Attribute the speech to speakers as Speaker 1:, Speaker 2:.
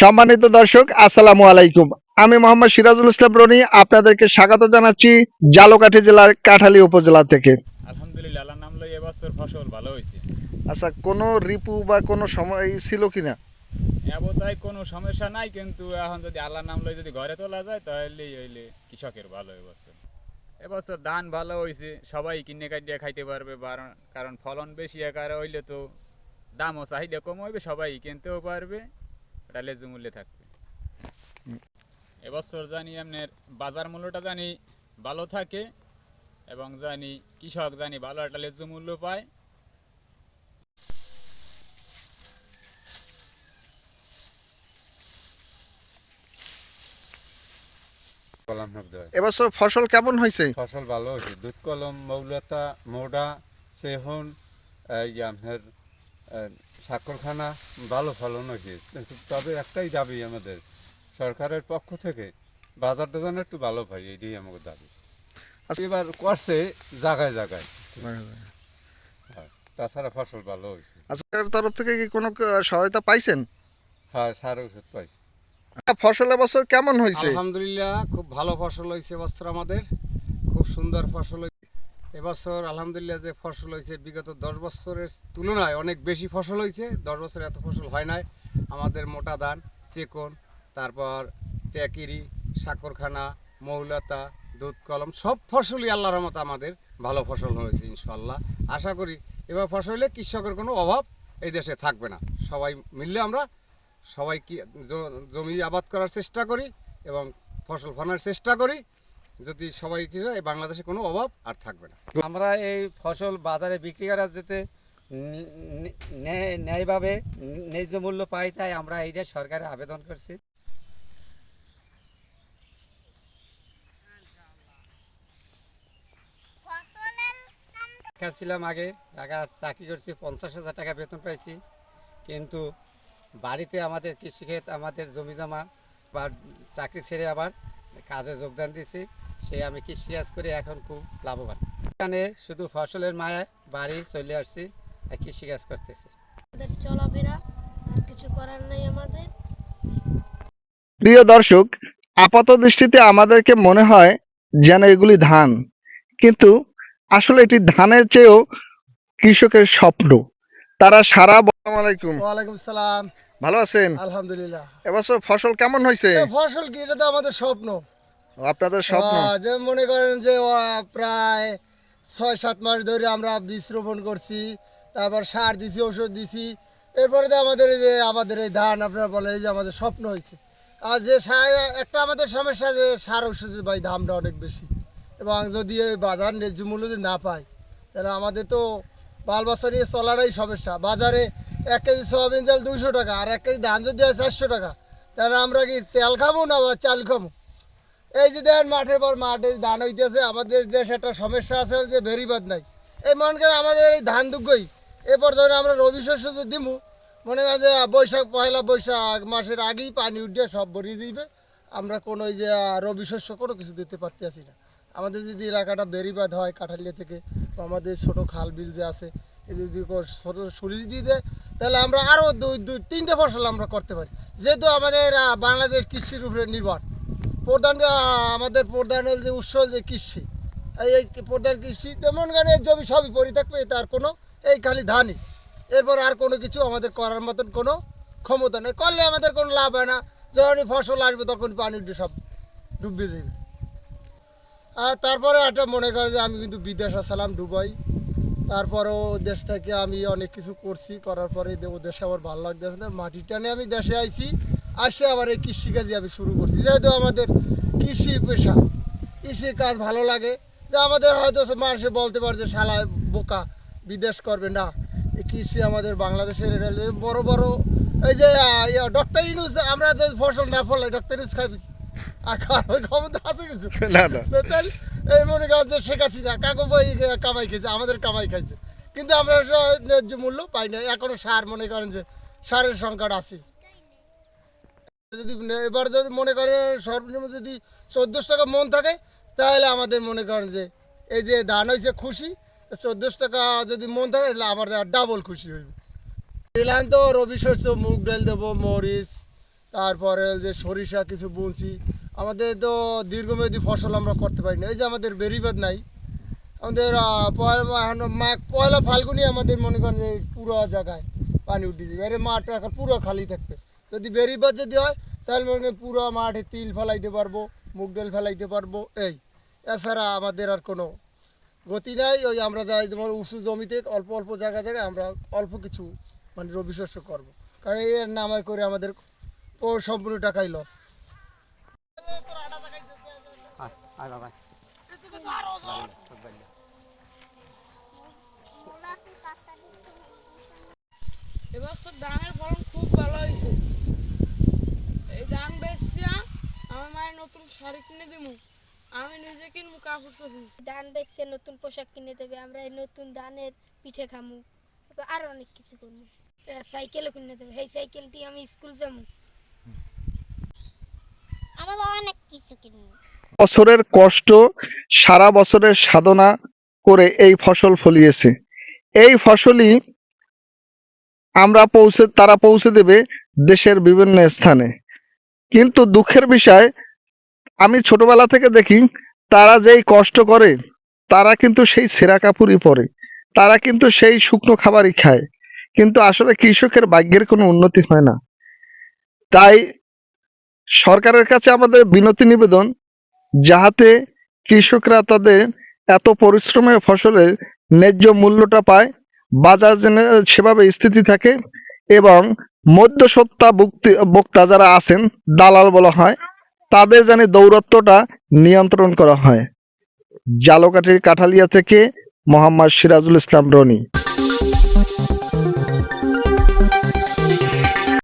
Speaker 1: সম্মানিত দর্শক আসসালামু আলাইকুম। আমি মোহাম্মদ সিরাজুল ইসলাম রনি আপনাদেরকে স্বাগত জানাচ্ছি জালকাঠি জেলার কাঠালি উপজেলা থেকে।
Speaker 2: আলহামদুলিল্লাহ আল্লাহর নাম লই এবছর ফসল ভালো হয়েছে
Speaker 3: আচ্ছা কোনো রিপু বা কোনো সময় ছিল কিনা?
Speaker 2: এবতায় কোনো সমস্যা নাই কিন্তু এখন যদি আল্লাহর নাম লই যদি ঘরে তোলা যায় তাহলে হইলে কৃষকের ভালো এবছর। এবছর ধান ভালো হয়েছে সবাই কিনে কাটিয়ে খাইতে পারবে কারণ ফলন বেশি আকারে হইলে তো দামও চাহিদা কম হইবে সবাই কিনতেও পারবে। ওটা লেজু মূল্যে থাকবে। এবছর জানি আপনার বাজার মূল্যটা জানি ভালো থাকে এবং জানি কৃষক জানি ভালো একটা লেজু মূল্য পায়।
Speaker 3: এবছর ফসল কেমন হয়েছে?
Speaker 4: ফসল ভালো হয়েছে। দুধ কলম মৌলতা মোডা সেহন এই আপনার সাক্ষরখানা ভালো ফলন হয়েছে। তবে একটাই দাবি আমাদের সরকারের পক্ষ থেকে বাজার যেন একটু ভালো পাই এটাই আমাদের দাবি।
Speaker 3: আচ্ছা।
Speaker 4: এবার করছে জায়গায় জায়গায়। হ্যাঁ, তাছাড়া ফসল ভালো হয়েছে।
Speaker 3: আজকের আচ্ছা, তরফ থেকে কি কোনো সহায়তা পাইছেন?
Speaker 4: হ্যাঁ সার ওষুধ পাইছে।
Speaker 3: ফসল এবছর কেমন হয়েছে?
Speaker 5: আলহামদুলিল্লাহ খুব ভালো ফসল হয়েছে এবছর আমাদের। খুব সুন্দর ফসল এবছর আলহামদুলিল্লাহ যে ফসল হয়েছে, বিগত দশ বছরের তুলনায় অনেক বেশি ফসল হয়েছে। দশ বছর এত ফসল হয় নাই। আমাদের মোটা ধান, চেকন, তারপর ট্যাকিরি সাকরখানা মৌলতা, দুধ কলম, সব ফসলই আল্লাহর মতো আমাদের ভালো ফসল হয়েছে ইনশাল্লাহ আশা করি এবার ফসলে কৃষকের কোনো অভাব এই দেশে থাকবে না। সবাই মিললে আমরা সবাই কি জমি আবাদ করার চেষ্টা করি এবং ফসল ফলানোর চেষ্টা করি। যদি সবাই কিছু এই বাংলাদেশে কোনো অভাব আর থাকবে না।
Speaker 6: আমরা এই ফসল বাজারে বিক্রি করা যেতে ন্যায়ভাবে ন্যায্য মূল্য পাই, তাই আমরা এইটা সরকারে আবেদন করছি। ছিলাম আগে, টাকা চাকরি করছি, পঞ্চাশ হাজার টাকা বেতন পাইছি। কিন্তু বাড়িতে আমাদের কৃষিক্ষেত, আমাদের জমি জমা বা চাকরি ছেড়ে আবার কাজে যোগদান দিয়েছি। সেই আমি কৃষিকাজ করে এখন খুব লাভবান। এখানে শুধু ফসলের মায়ায় বাড়ি চলে আসছি আর কৃষিকাজ করতেছি।
Speaker 7: আমাদের চলাফেরা আর কিছু করার নেই আমাদের।
Speaker 1: প্রিয় দর্শক আপাত দৃষ্টিতে আমাদেরকে মনে হয় যেন এগুলি ধান। কিন্তু আসলে এটি ধানের চেয়েও কৃষকের স্বপ্ন। তারা সারা
Speaker 3: আলাইকুম।
Speaker 5: ওয়ালাইকুম সালাম।
Speaker 3: ভালো আছেন?
Speaker 5: আলহামদুলিল্লাহ।
Speaker 3: এবছর ফসল কেমন হয়েছে?
Speaker 5: ফসল কি? এটা তো আমাদের স্বপ্ন।
Speaker 3: আপনাদের স্বপ্ন?
Speaker 5: যে মনে করেন যে প্রায় ছয়, সাত মাস ধরে আমরা বীজ রোপণ করছি, তারপর সার দিছি ওষুধ দিছি। এরপরে তো আমাদের এই যে, আমাদের এই ধান, আপনার বলে এই যে আমাদের স্বপ্ন হয়েছে। আর যে সার, একটা আমাদের সমস্যা যে, সার ওষুধের ভাই দামটা অনেক বেশি। এবং যদি ওই বাজার ন্যায্য মূল্য যদি না পাই তাহলে আমাদের তো বাল বাচ্চা নিয়ে চলারই সমস্যা। বাজারে এক কেজি সোয়াবিন তেল দুশো টাকা, আর এক কেজি ধান যদি হয় চারশো টাকা, তাহলে আমরা কি তেল খাব না বা চাল খাব? এই যে দেন, মাঠের পর মাঠে ধান হইতেছে আমাদের দেশে একটা সমস্যা আছে, যে বেরিবাদ নাই। এই মনে করেন আমাদের এই ধান দুগ্গই এরপর ধরে আমরা রবি শস্য যে দিমু, মনে করেন যে বৈশাখ পয়লা বৈশাখ মাসের আগেই পানি উঠে সব ভরিয়ে দিবে। আমরা কোনো ওই যে রবি শস্য কোনো কিছু দিতে পারতেছি না। আমাদের যদি এলাকাটা বেরিবাদ হয়, কাঠালিয়া থেকে আমাদের ছোট খাল বিল যে আছে যদি ছোট সুরিজ দিয়ে দেয়, তাহলে আমরা আরও দুই দুই তিনটে ফসল আমরা করতে পারি। যেহেতু আমাদের বাংলাদেশ কৃষির উপরে নির্ভর। প্রধান আমাদের প্রধান হল যে উৎস হল যে কৃষি। এই প্রধান কৃষি তেমন গানে জমি সবই পরি থাকবে তার কোনো, এই খালি ধানই। এরপর আর কোনো কিছু আমাদের করার মতন কোনো ক্ষমতা নেই। করলে আমাদের কোনো লাভ হয় না। যখনই ফসল আসবে তখন পানি সব ডুববে যাবে। আর তারপরে একটা মনে করে যে আমি কিন্তু বিদেশ আসলাম, দুবাই। তারপরেও দেশ থেকে আমি অনেক কিছু করছি, করার পরে ও দেশে আমার ভালো লাগতেছে না। মাটির টানে আমি দেশে আইছি। আসে আবার এই কৃষিকাজই আমি শুরু করছি। যেহেতু আমাদের কৃষি পেশা কৃষি কাজ ভালো লাগে যে আমাদের হয়তো মানুষে বলতে পারে যে শালা বোকা বিদেশ করবে না। এই কৃষি আমাদের বাংলাদেশের বড় বড় এই যে ডক্টর ইউনুস আমরা যদি ফসল না ফলাই ডক্টর ইউনুস খাবি আর খাওয়ার ক্ষমতা আছে কিছু?
Speaker 3: না না।
Speaker 5: তো এই মনে করেন যে শেখ হাসিনা কাকু বই কামাই খেয়েছে আমাদের কামাই খাইছে। কিন্তু আমরা ন্যায্য মূল্য পাই না এখনও সার মনে করেন যে সারের সংকট আছে। যদি এবার যদি মনে করেন সর্বনিম্ন যদি চোদ্দোশো টাকা মন থাকে, তাহলে আমাদের মনে করেন যে এই যে ধান হয়েছে খুশি চোদ্দোশো টাকা যদি মন থাকে, তাহলে আমাদের ডাবল খুশি হইবে। এলান তো রবি শস্য, মুগ ডাল দেবো, মরিচ, তারপরে যে সরিষা কিছু বুনছি। আমাদের তো দীর্ঘমেয়াদী ফসল আমরা করতে পারি না। এই যে আমাদের বেরিবাদ নাই, আমাদের মাঘ পয়লা ফাল্গুনি আমাদের মনে করেন যে পুরো জায়গায় পানি উঠে যাবে এর মাঠ এখন পুরো খালি থাকবে। যদি বেরিবাদ যদি হয়, তাহলে মনে পুরো মাঠে তিল ফেলাইতে পারব, মুগ ডাল ফেলাইতে পারব, এই। এছাড়া আমাদের আর কোনো গতি নাই, ওই আমরা যাই তোমার উঁচু জমিতে, অল্প অল্প জায়গা জায়গায় আমরা অল্প কিছু মানে রবি শস্য করব। কারণ এর নামায় করে আমাদের ও সম্পূর্ণ টাকাই লস
Speaker 8: এবছর ধানের ফলন খুব ভালো হয়েছে এই ধান বেচছিয়া আমার মায়ের নতুন শাড়ি কিনে দিব আমি নিজে কিনবো কাপড় চোপড়।
Speaker 7: ধান বেচছে নতুন পোশাক কিনে দেবে আমরা এই নতুন ধানের পিঠে খামু। আরও অনেক কিছু করব। সাইকেলও কিনে দেবে সেই সাইকেল দিয়ে আমি স্কুল যাব। আমরা অনেক কিছু কিনবো।
Speaker 1: বছরের কষ্ট সারা বছরের সাধনা করে এই ফসল ফলিয়েছে। এই ফসলই আমরা পৌঁছে তারা পৌঁছে দেবে দেশের বিভিন্ন স্থানে। কিন্তু দুঃখের বিষয়, আমি ছোটবেলা থেকে দেখি তারা যেই কষ্ট করে, তারা কিন্তু সেই সেরা কাপড়ই পরে। তারা কিন্তু সেই শুকনো খাবারই খায়। কিন্তু আসলে কৃষকের ভাগ্যের কোনো উন্নতি হয় না। তাই সরকারের কাছে আমাদের বিনতি নিবেদন, যাহাতে কৃষকরা তাদের এত পরিশ্রমের ফসলের ন্যায্য মূল্যটা পায়, বাজার যেন সেভাবে স্থিতি থাকে এবং মধ্যসত্তা বক্তা যারা আছেন, দালাল বলা হয়, তাদের জানি দৌরত্বটা নিয়ন্ত্রণ করা হয়। জালকাঠির কাঠালিয়া থেকে মোহাম্মদ সিরাজুল ইসলাম রনি।